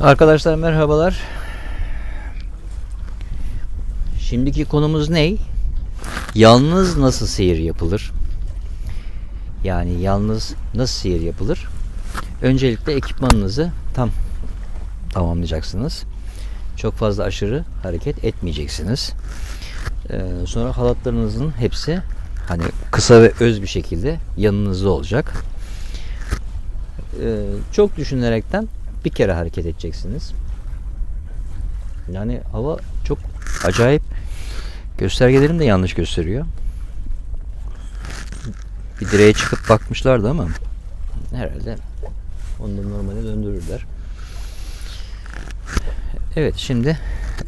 Arkadaşlar merhabalar. Şimdiki konumuz ne? Yalnız nasıl seyir yapılır? Yani yalnız nasıl seyir yapılır? Öncelikle ekipmanınızı tam tamamlayacaksınız. Çok fazla aşırı hareket etmeyeceksiniz. Ee, sonra halatlarınızın hepsi hani kısa ve öz bir şekilde yanınızda olacak. Ee, çok düşünerekten bir kere hareket edeceksiniz. Yani hava çok acayip. Göstergelerim de yanlış gösteriyor. Bir direğe çıkıp bakmışlardı ama herhalde onu da normale döndürürler. Evet şimdi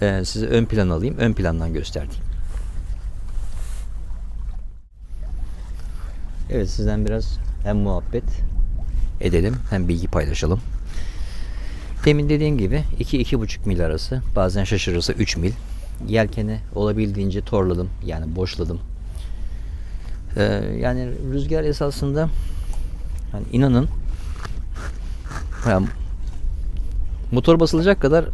e, size ön plan alayım. Ön plandan göstereyim. Evet sizden biraz hem muhabbet edelim hem bilgi paylaşalım. Demin dediğim gibi 2-2,5 mil arası bazen şaşırırsa 3 mil. Yelkeni olabildiğince torladım yani boşladım. Ee, yani rüzgar esasında hani inanın yani motor basılacak kadar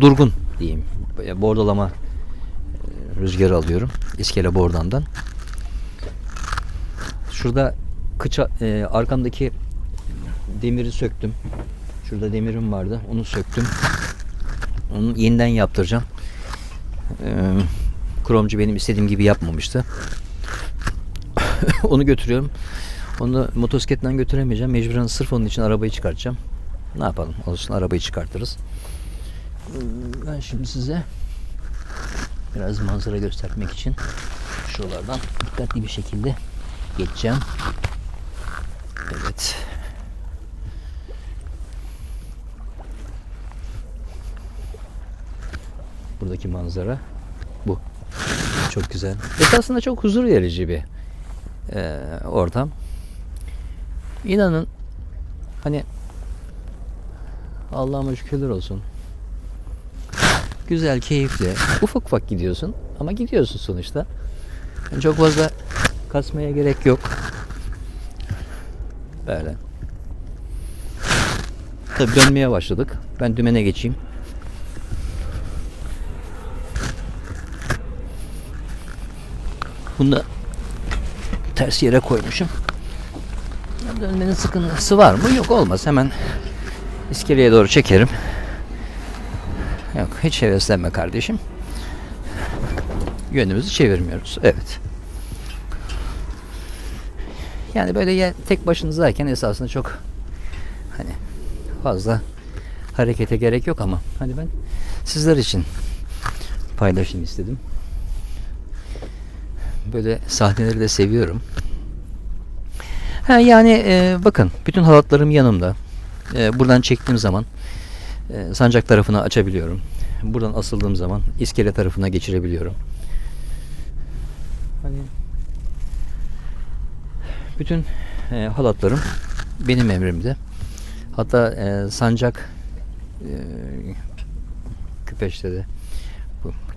durgun diyeyim. Böyle Bordalama e, rüzgarı alıyorum. İskele bordandan. Şurada kıça, e, arkamdaki demiri söktüm. Şurada demirim vardı. Onu söktüm. Onu yeniden yaptıracağım. Ee, kromcu benim istediğim gibi yapmamıştı. onu götürüyorum. Onu motosikletten götüremeyeceğim. Mecburen sırf onun için arabayı çıkartacağım. Ne yapalım? Olsun arabayı çıkartırız. Ee, Ben şimdi size biraz manzara göstermek için şuralardan dikkatli bir şekilde geçeceğim. Evet. Buradaki manzara bu. Çok güzel. Esasında çok huzur verici bir e, ortam. İnanın hani Allah'ıma şükürler olsun. Güzel, keyifli. Ufak ufak gidiyorsun ama gidiyorsun sonuçta. Yani çok fazla kasmaya gerek yok. Böyle. Tabii dönmeye başladık. Ben dümene geçeyim. Bunu da ters yere koymuşum. Dönmenin sıkıntısı var mı? Yok olmaz. Hemen iskeleye doğru çekerim. Yok hiç heveslenme kardeşim. Yönümüzü çevirmiyoruz. Evet. Yani böyle ya tek başınızdayken esasında çok hani fazla harekete gerek yok ama hani ben sizler için paylaşayım istedim. Böyle sahneleri de seviyorum. Ha, yani e, bakın bütün halatlarım yanımda. E, buradan çektiğim zaman e, sancak tarafını açabiliyorum. Buradan asıldığım zaman iskele tarafına geçirebiliyorum. Hani bütün e, halatlarım benim emrimde. Hatta e, sancak e, küpeşte de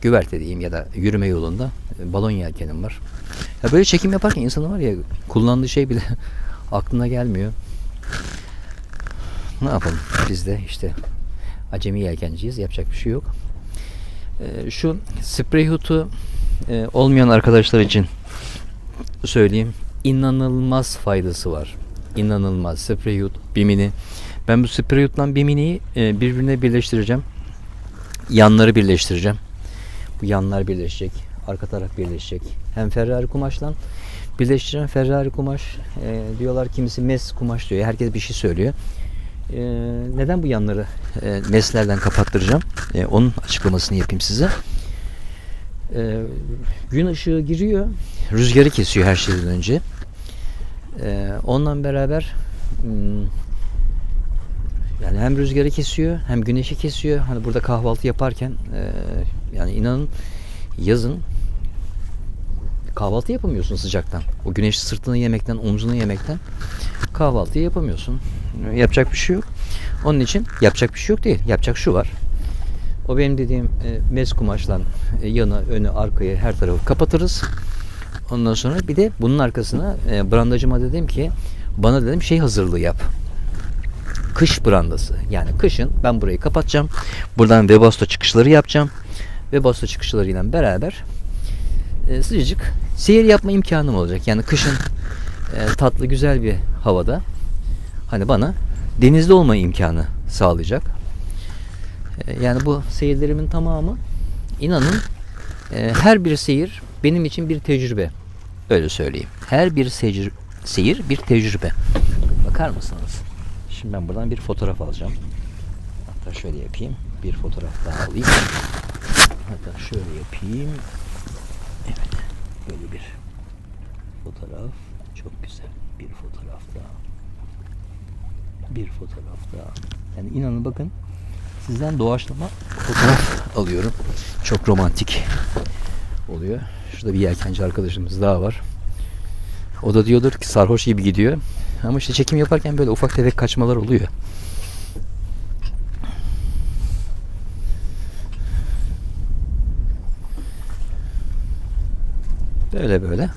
güverte diyeyim ya da yürüme yolunda e, balon yelkenim var. Ya böyle çekim yaparken insanın var ya kullandığı şey bile aklına gelmiyor. Ne yapalım biz de işte acemi yelkenciyiz yapacak bir şey yok. E, şu sprey hood'u e, olmayan arkadaşlar için söyleyeyim inanılmaz faydası var. İnanılmaz. Sprey hood, bimini. Ben bu sprey hood'la biminiyi e, birbirine birleştireceğim. Yanları birleştireceğim. Bu yanlar birleşecek. Arka taraf birleşecek. Hem Ferrari kumaşla birleştireceğim. Ferrari kumaş e, diyorlar kimisi mes kumaş diyor. Herkes bir şey söylüyor. E, neden bu yanları e, meslerden kapattıracağım? E, onun açıklamasını yapayım size. E, gün ışığı giriyor. Rüzgarı kesiyor her şeyden önce. E, onunla beraber hmm, yani hem rüzgarı kesiyor hem güneşi kesiyor. Hani burada kahvaltı yaparken e, yani inanın yazın kahvaltı yapamıyorsun sıcaktan. O güneş sırtını yemekten, omzunu yemekten kahvaltı yapamıyorsun. Yapacak bir şey yok. Onun için yapacak bir şey yok değil. Yapacak şu var. O benim dediğim e, mez kumaşla e, yanı, önü, arkayı her tarafı kapatırız. Ondan sonra bir de bunun arkasına e, brandacıma dedim ki bana dedim şey hazırlığı yap. kış brandası. Yani kışın ben burayı kapatacağım. Buradan Webasto çıkışları yapacağım. Webasto çıkışlarıyla beraber e, sıcacık seyir yapma imkanım olacak. Yani kışın e, tatlı güzel bir havada hani bana denizde olma imkanı sağlayacak. E, yani bu seyirlerimin tamamı inanın e, her bir seyir benim için bir tecrübe. Öyle söyleyeyim. Her bir seyir, seyir bir tecrübe. Bakar mısınız? Şimdi ben buradan bir fotoğraf alacağım. Hatta şöyle yapayım. Bir fotoğraf daha alayım. Hatta şöyle yapayım. Evet. Böyle bir fotoğraf. Çok güzel. Bir fotoğraf daha. Bir fotoğraf daha. Yani inanın bakın sizden doğaçlama fotoğraf alıyorum. Çok romantik oluyor. Şurada bir yelkenci arkadaşımız daha var. O da diyordur ki sarhoş gibi gidiyor. Ama işte çekim yaparken böyle ufak tefek kaçmalar oluyor. Böyle böyle.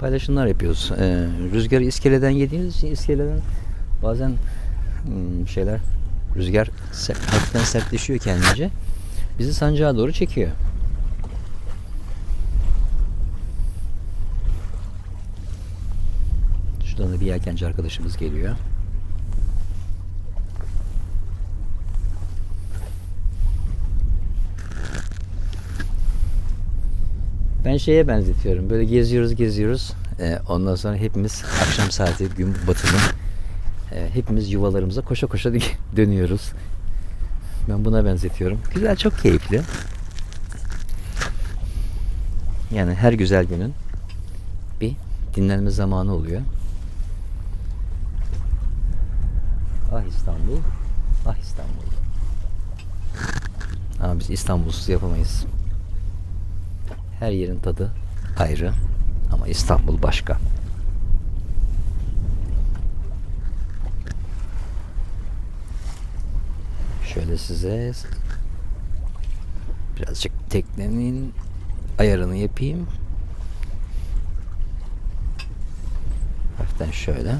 Paylaşımlar yapıyoruz. Ee, rüzgarı iskeleden yediğimiz için iskeleden bazen hmm, şeyler rüzgar hafiften sertleşiyor kendince. Bizi sancağa doğru çekiyor. Şuradan da bir yelkenci arkadaşımız geliyor. Ben şeye benzetiyorum. Böyle geziyoruz geziyoruz. Ee, ondan sonra hepimiz akşam saati gün batımı e, hepimiz yuvalarımıza koşa koşa dönüyoruz. Ben buna benzetiyorum. Güzel, çok keyifli. Yani her güzel günün bir dinlenme zamanı oluyor. Ah İstanbul, ah İstanbul. Ama biz İstanbulsuz yapamayız. Her yerin tadı ayrı ama İstanbul başka. Şöyle size birazcık teknenin ayarını yapayım. Hafiften şöyle.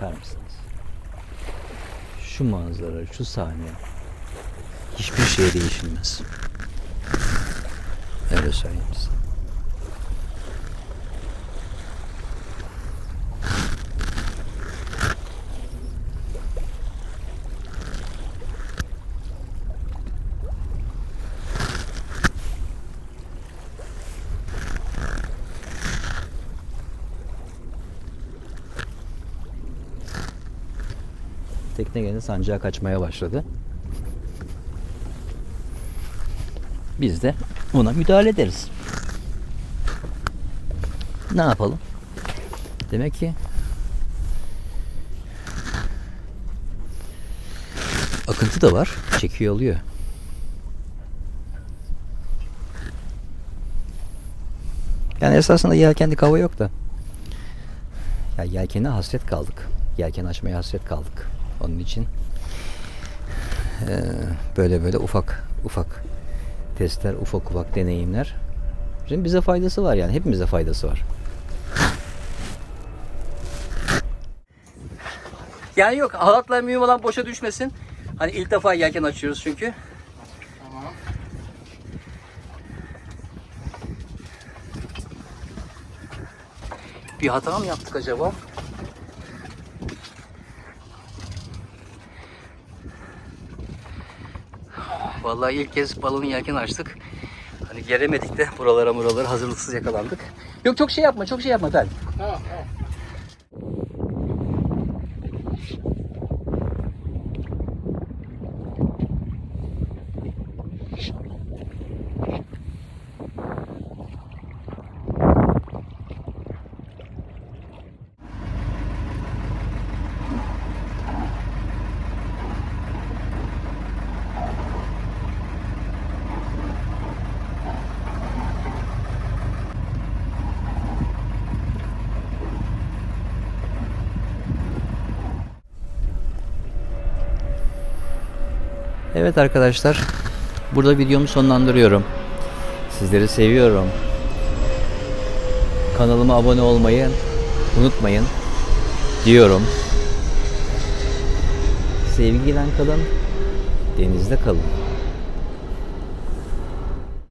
Bakar mısınız? Şu manzara, şu sahne hiçbir şey değişilmez. Öyle söyleyeyim size. Tekne gene sancağa kaçmaya başladı. Biz de buna müdahale ederiz. Ne yapalım? Demek ki akıntı da var. Çekiyor alıyor. Yani esasında yelkenlik hava yok da. Ya yelkene hasret kaldık. Yelken açmaya hasret kaldık. Onun için eee, böyle böyle ufak ufak testler, ufak ufak deneyimler. Şimdi bize faydası var yani. Hepimize faydası var. Yani yok halatla mühim olan boşa düşmesin. Hani ilk defa yelken açıyoruz çünkü. Bir hata mı yaptık acaba? Vallahi ilk kez balonu yelken açtık. Hani gelemedik de buralara buralara hazırlıksız yakalandık. Yok çok şey yapma, çok şey yapma ben. Evet arkadaşlar. Burada videomu sonlandırıyorum. Sizleri seviyorum. Kanalıma abone olmayı unutmayın diyorum. Sevgiyle kalın. Denizde kalın.